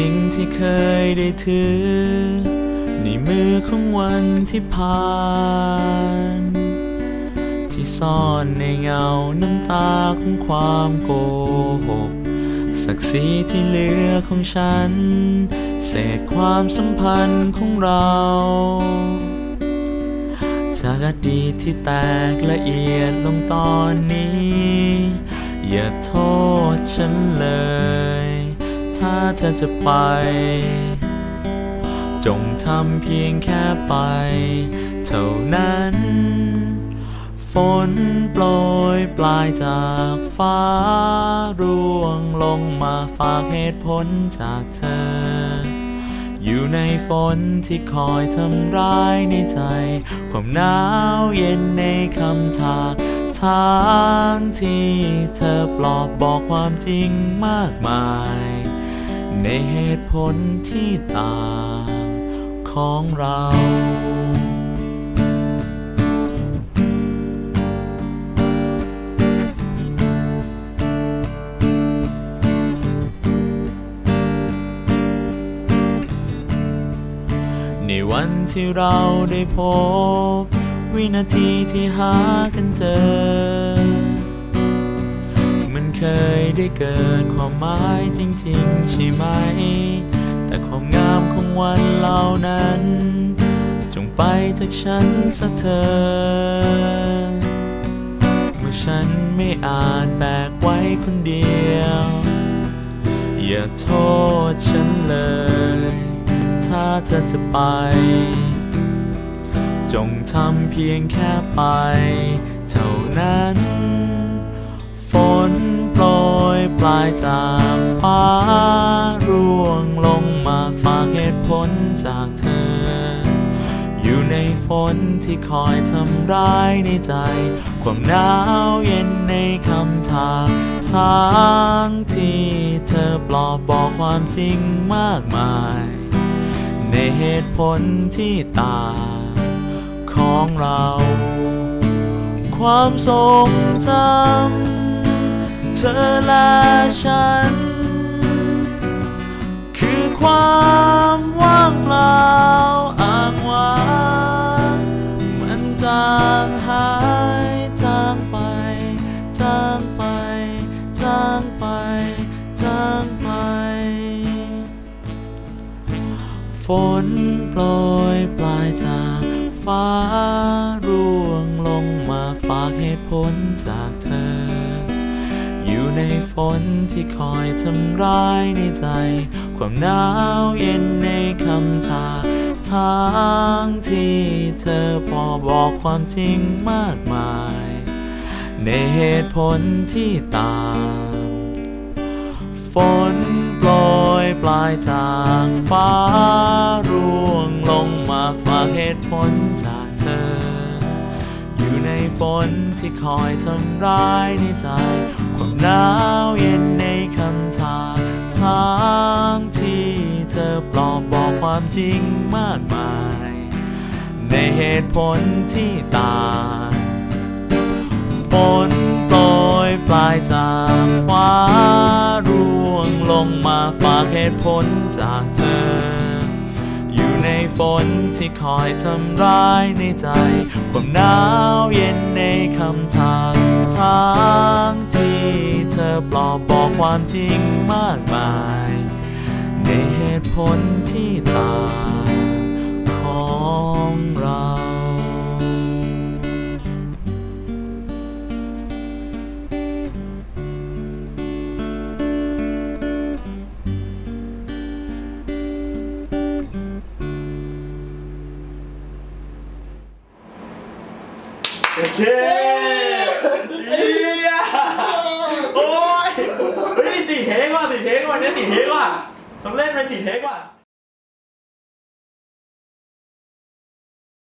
จริงที่เคยได้ถือ ในมือของวันที่ผ่าน ที่ซ่อนในเงาน้ำตาของความโกหกศักดิ์ศรีที่เหลือของฉัน เศษความสัมพันธ์ของเราจากอดีตที่แตกละเอียดลงตอนนี้ อย่าโทษฉันเลย ถ้าเธอจะไป จงทำเพียงแค่ไป เท่านั้น ฝนโปรยปลายจากฟ้าร่วงลงมาฝากเหตุผลจากเธอ อยู่ในฝนที่คอยทำร้ายในใจ ความหนาวเย็นในคำถากทางที่เธอปลอบบอกความจริงมากมาย ในเหตุผลที่ต่างของเราในวันที่เราได้พบ วินาทีที่หากันเจอ เคยได้เกิดความหมายจริง ๆ ใช่ไหม แต่ความงามของวันเหล่านั้น จงไปจากฉันซะเธอ เมื่อฉันไม่อาจแบกไว้คนเดียว อย่าโทษฉันเลย ถ้าเธอจะไป จงทำเพียงแค่ไป เท่านั้นฝน โปรยปลายจากฟ้าร่วงลงมาฝากเหตุผลจากเธอ อยู่ในฝนที่คอยทำร้ายในใจ ความหนาวเย็นในคำถากทางที่เธอปลอบบอกความจริงมากมาย ในเหตุผลที่ต่างของเรา ความทรงจำ เธอและฉัน คือความว่างเปล่าอ้างว้างมันจางหายจางไปจางไปจางไปจางไป ฝนโปรยปลายจากฟ้าร่วงลงมาฝากเหตุผลจากเธอ อยู่ในฝนที่คอยทำร้ายในใจ ความหนาวเย็นในคำถาทางที่เธอพอบอกความจริงมากมาย ในเหตุผลที่ต่าง ฝนโปรยปลายจากฟ้าร่วงลงมาฝากเหตุผลจาก ฝนที่คอยทำร้ายในใจ ความหนาวเย็นในคำถากทางที่เธอปลอบบอกความจริงมากมาย ในเหตุผลที่ต่างฝนโปรยปลายจากฟ้าร่วงลงมาฝากเหตุผลจากเธอ ฝนที่คอยทำร้ายในใจ ความหนาวเย็นในคำถากทางที่เธอปลอบบอกความจริงมากมาย ในเหตุผลที่ต่าง โอเคเฮียโอ้ยเฮ้ยสี่เทกว่ะสี่เทกว่ะเนี่ยสี่เทกว่ะต้องเล่นไปสี่เทกว่ะ